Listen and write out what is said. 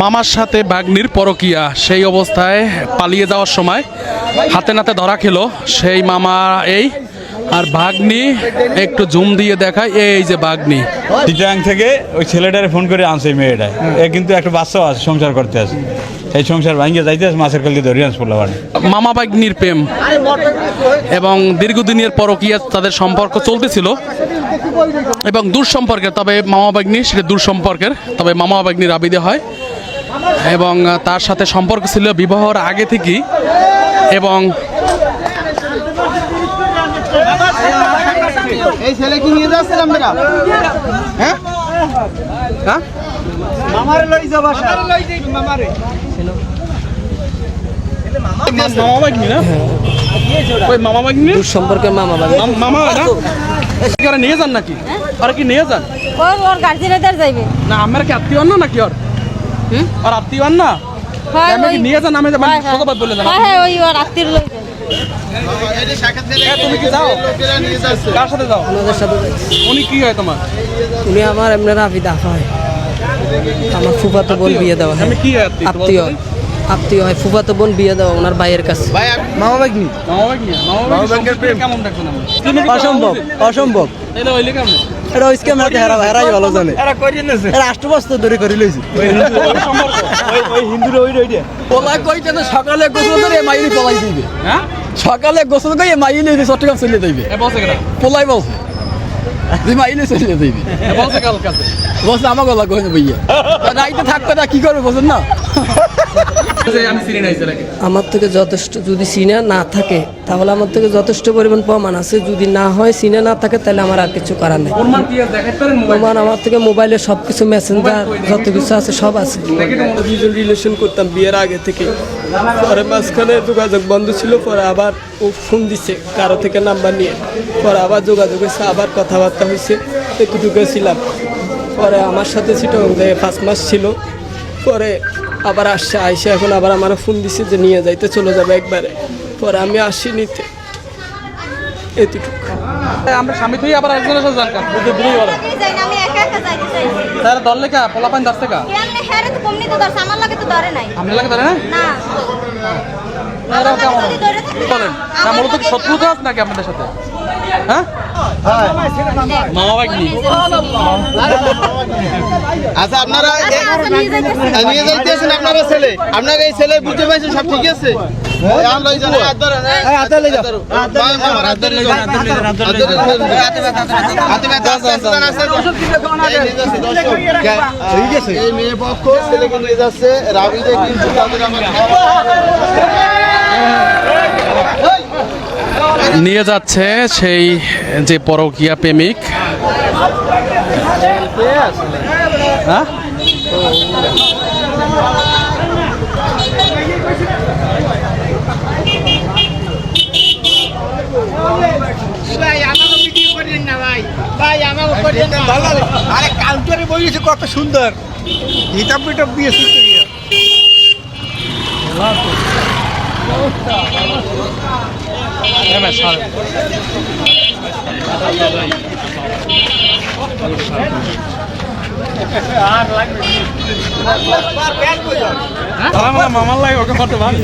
মামার সাথে বাগ্নির পরকিয়া সেই অবস্থায় পালিয়ে যাওয়ার সময় হাতে নাতে ধরা খেলো। সেই মামা এই আর ভাগ্নি একটু জুম দিয়ে দেখায় এই যে বাগ্নি। চিটাং থেকে ওই ছেলেটারে ফোন করে আনছে মেয়েটা এ কিন্তু একটা বাচ্চাও আছে সংসার করতে আছে। এই সংসার ভাঙ্গে যাইতে আছে মাছের কালকে ধরে আনছে মামা বাগ্নির প্রেম এবং দীর্ঘদিনের পরকিয়া তাদের সম্পর্ক চলতেছিল। এবং দূর সম্পর্কের তবে মামা বাগ্নি সেটা দূর সম্পর্কের তবে মামা বাগ্নির আবিদে হয়। এবং তার সাথে সম্পর্ক ছিল বিবাহর আগে থেকেই। এবং এই ছেলে কি নিয়ে যাচ্ছিলাম বেটা? হ্যাঁ? হ্যাঁ? মামারে লই যা বাসা। মামারে মামা বাগ্নি না? ওই মামা বাগ্নি সম্পর্কে মামা বাবা মাম- মামা না? এখানে নিয়ে যান নাকি? আর কি নিয়ে যান? ওর ওর গার্জিয়ানদের যাইবে। না আমার কি আত্মীয় না নাকি ওর? আর আত্মীয় না হয় আমি কি ওই- নিয়ে যান আমি যে হয়, হয়। শতবার বলে হ্যাঁ হ্যাঁ ওই ওর আত্মীয় লই তুমি কি যাও? কার সাথে যাও? ওনাদের সাথে উনি কি হয় তোমার? উনি আমার এমনি রাফি দাফা হয়। আমার ফুফাতো বোন বিয়ে দেওয়া আমি কি হয় আত্মীয়? আত্মীয় হয়। ফুফাতো বোন বিয়ে দেওয়া ওনার ভাইয়ের কাছে। মামা অসম্ভব অসম্ভব। এটা হইলে কেমন? এটা হেরা হেরাই ভালো জানে। এরা কই দিনছে এরা আষ্ট বছর ধরে করে লইছে। ওই ওই হিন্দুর ওই ওইটা পোলা সকালে গোসল করে মাইনি পলাই দিবে হ্যাঁ? সকালে গোসল করে মাইনি চট্টগ্রাম চলে বলছে পোলাই বলছে। যে মাইনি চলে দিবে বলছে কাল কাছে। বলছে আমার গলা কই ভাইয়া রাইতে থাকবে না কি করবে বোঝেন না? ছেলেকে আমার থেকে যথেষ্ট যদি সিনে না থাকে তাহলে আমার থেকে যথেষ্ট পরিমাণ প্রমাণ আছে। যদি না হয় সিনে না থাকে তাহলে আমার আর কিছু করার নেই। প্রমাণ কি আছে? দেখাইতে পারেন মোবাইল? প্রমাণ আমার থেকে মোবাইলে সব কিছু মেসেঞ্জার যত কিছু আছে সব আছে। রিলেশন করতাম বিয়ের আগে থেকে। পরে মাঝখানে যোগাযোগ বন্ধ ছিল পরে আবার ও ফোন দিছে কারও থেকে নাম্বার নিয়ে। পরে আবার যোগাযোগ হয়েছে আবার কথাবার্তা হয়েছে একটুটুকু ছিলাম। পরে আমার সাথে ছিল পাঁচ মাস ছিল। পরে আবার আসছে আইসে এখন আবার আমার ফোন দিছে যে নিয়ে যাইতে চলে যাবে একবারে। পরে আমি আসি নিতে। এতটুকু। আমরা স্বামী থেকে আবার একজনের সাথে যান তার দল লেখা? পোলাপান দাস দশ টাকা হ্যারে তো কমনি তো ধরছে আমার লাগে তো ধরে নাই। আপনার লাগে ধরে না। না বলেন মূলত শত্রুতা আছে নাকি আপনাদের সাথে? হ্যাঁ? আচ্ছা আপনারা আচ্ছা, নিয়ে যাইতেছেন আপনারা ছেলে? আপনার এই ছেলে বুঝতে পারছেন সব ঠিক আছে? এই মেয়ে পক্ষ যাচ্ছে। রাবিদে কিন্তু তাদের আমার নিয়ে যাচ্ছে সেই যে পরকিয়া প্রেমিক। হ্যাঁ? আরে কাউন্টারে কত সুন্দর। হিতাব পিটাব দিয়ে মামার লাগে ওকে কত ভালো